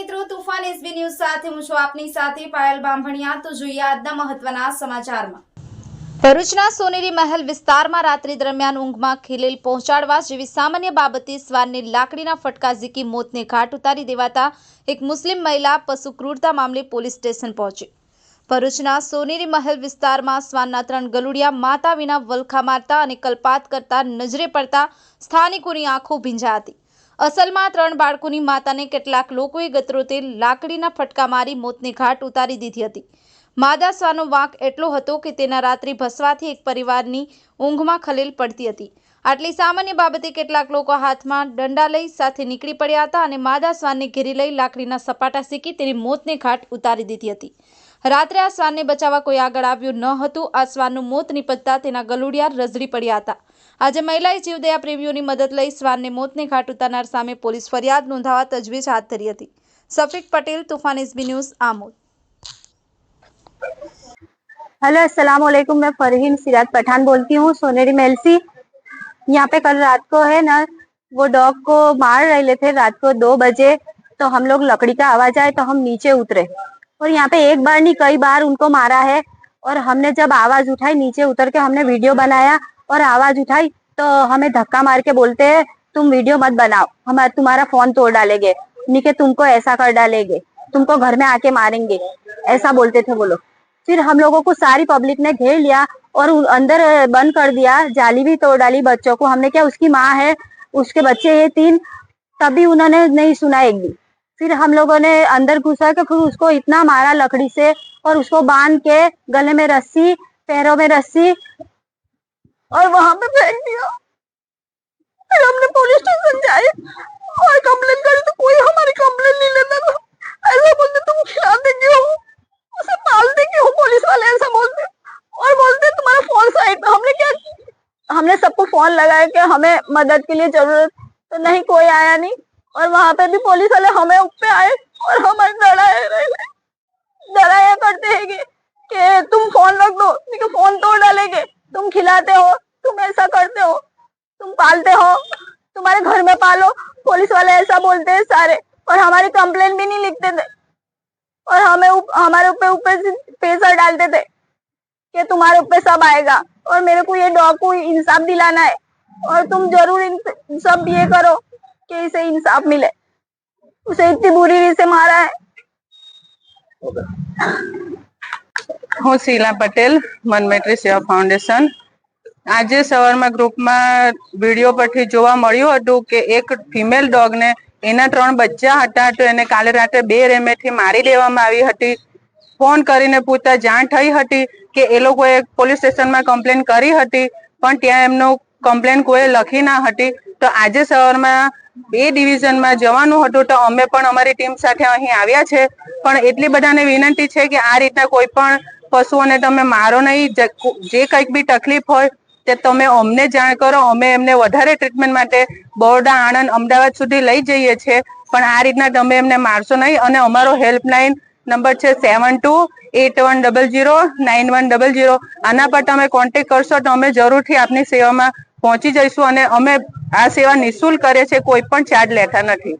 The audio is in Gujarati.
મિત્રો તુફાન એસબી ન્યૂઝ સાથે હું છું આપની સાથે પાયલ બાંભણિયા તો જોઈએ આજના મહત્વના સમાચારમાં ભરૂચના સોનેરી મહેલ વિસ્તારમાં રાત્રિ દરમિયાન ઊંઘમાં ખીલેલ પહોંચાડવા જેવી સામાન્ય બાબતે શ્વાનને લાકડીના ફટકા ઝીકી મોતને ઘાટ ઉતારી દેવાતા એક મુસ્લિમ મહિલા પશુ ક્રૂરતા મામલે પોલીસ સ્ટેશન પહોંચી ભરૂચના સોનેરી મહેલ વિસ્તારમાં શ્વાનના ત્રણ ગલુડિયા માતા વિના વલખા મારતા અને કલ્પાત કરતા નજરે પડતા સ્થાનિકોની આંખો ભીંજા હતી અસલમાં ત્રણ બાળકોની માતાને કેટલાક લોકોએ ગતરોતે લાકડીના ફટકા મારી મોતની ઘાટ ઉતારી દીધી હતી માદા માદાસ્વાનો વાંક એટલો હતો કે તેના રાત્રિ ભસવાથી એક પરિવારની ઊંઘમાં ખલેલ પડતી હતી આટલી સામાન્ય બાબતે કેટલાક લોકો હાથમાં દંડા લઈ સાથે નીકળી પડ્યા હતા અને માદા માદાસ્વાનને ઘેરી લઈ લાકડીના સપાટા સીકી તેની મોતને ઘાટ ઉતારી દીધી હતી રાત્રે આસ્વાનને બચાવવા કોઈ આગળ આવ્યું ન હતું આસ્વાનનું મોત નિપજતા તેના ગળુંડિયાર રઝડી પડ્યા હતા આજે મહિલા જીવદયા પ્રીવ્યોની મદદ લઈ સ્વાનને મોતને ઘાટ ઉતારનાર સામે પોલીસ ફરિયાદ નોંધાવવા તજવીઝ હાથ ધરી હતી સફીક પટેલ તુફાનીઝબી ન્યૂઝ આમુદ હેલો અસલામ عليكم મે ફરીન સિરાત પઠાણ બોલતી હું સોનેરી મેલ્સી યહા પે કલ રાત કો હે ના વો ડોગ કો માર રઈ લેથે રાત કો 2 બજે તો હમ લોગ લકડી કા આવાજ આયે તો હમ નીચે ઉતરે और यहाँ पे एक बार नहीं कई बार उनको मारा है और हमने जब आवाज उठाई नीचे उतर के हमने वीडियो बनाया और आवाज उठाई तो हमें धक्का मार के बोलते है तुम वीडियो मत बनाओ हम तुम्हारा फोन तोड़ डालेंगे नीचे तुमको ऐसा कर डालेंगे तुमको घर में आके मारेंगे ऐसा बोलते थे वो लोग फिर हम लोगों को सारी पब्लिक ने घेर लिया और अंदर बंद कर दिया जाली भी तोड़ डाली बच्चों को हमने क्या उसकी माँ है उसके बच्चे ये तीन तभी उन्होंने नहीं सुना एक भी फिर हम लोगों ने अंदर घुसा के तो फिर उसको इतना मारा लकड़ी से और उसको बांध के गले में रस्सी पैरों में रस्सी और वहां पे फेंक दिया फिर हमने पुलिस स्टेशन जाए और कंप्लेन करी तो कोई हमारी कंप्लेन नहीं लेता था ऐसा बोलते तुम खिला देंगे हो उसे पाल देंगे हो पुलिस वाले ऐसा बोलते और बोलते तुम्हारा फोन साइड हमने क्या हमने सबको फोन लगाया कि हमें मदद के लिए जरूरत तो नहीं कोई आया नहीं और वहां पे भी पुलिस वाले हमें ऊपर आए और हम डराए डराया करते है कि, तुम फोन रख दो फोन तोड़ डालेंगे तुम खिलाते हो तुम ऐसा करते हो तुम पालते हो तुम्हारे घर में पालो पुलिस वाले ऐसा बोलते हैं सारे और हमारी कंप्लेन भी नहीं लिखते थे और हमें उप, हमारे ऊपर ऊपर प्रेशर डालते थे कि तुम्हारे ऊपर सब आएगा और मेरे को ये डॉग को इंसाफ दिलाना है और तुम जरूर इन सब ये करो कैसे इंसाफ मिले उसे इतनी बुरी रीत से मारा है હું શીલા પટેલ મનમેટ્રી સેવા ફાઉન્ડેશન આજે સવારમાં ગ્રુપમાં વિડીયો પરથી જોવા મળ્યું હતું કે એક ફિમેલ ડોગને એના ત્રણ બચ્ચા હતા તો એને કાલે રાત્રે બે રેમેથી મારી દેવામાં આવી હતી ફોન કરીને પૂછતા જાણ થઈ હતી કે એ લોકોએ પોલીસ સ્ટેશનમાં કમ્પ્લેન કરી હતી પણ ત્યાં એમનું કમ્પ્લેન કોઈ લખી ના હતી તો આજે સવારમાં બે ડિવિઝનમાં જવાનું હતું તો અમે પણ અમારી ટીમ સાથે અહીં આવ્યા છે પણ એટલી બધાને વિનંતી છે કે આ રીતના કોઈ પણ પશુઓને તમે મારો નહીં જે કંઈક બી તકલીફ હોય તે તમે અમને જાણ કરો અમે એમને વધારે ટ્રીટમેન્ટ માટે બરોડા આણંદ અમદાવાદ સુધી લઈ જઈએ છીએ પણ આ રીતના તમે એમને મારશો નહીં અને અમારો હેલ્પલાઇન નંબર છે seven two eight one double zero nine one double zero આના પર તમે કોન્ટેક કરશો તો અમે જરૂરથી આપની સેવામાં પહોંચી જઈશું અને અમે આ સેવા નિઃશુલ્ક કરે છે કોઈ પણ ચાર્જ લેતા નથી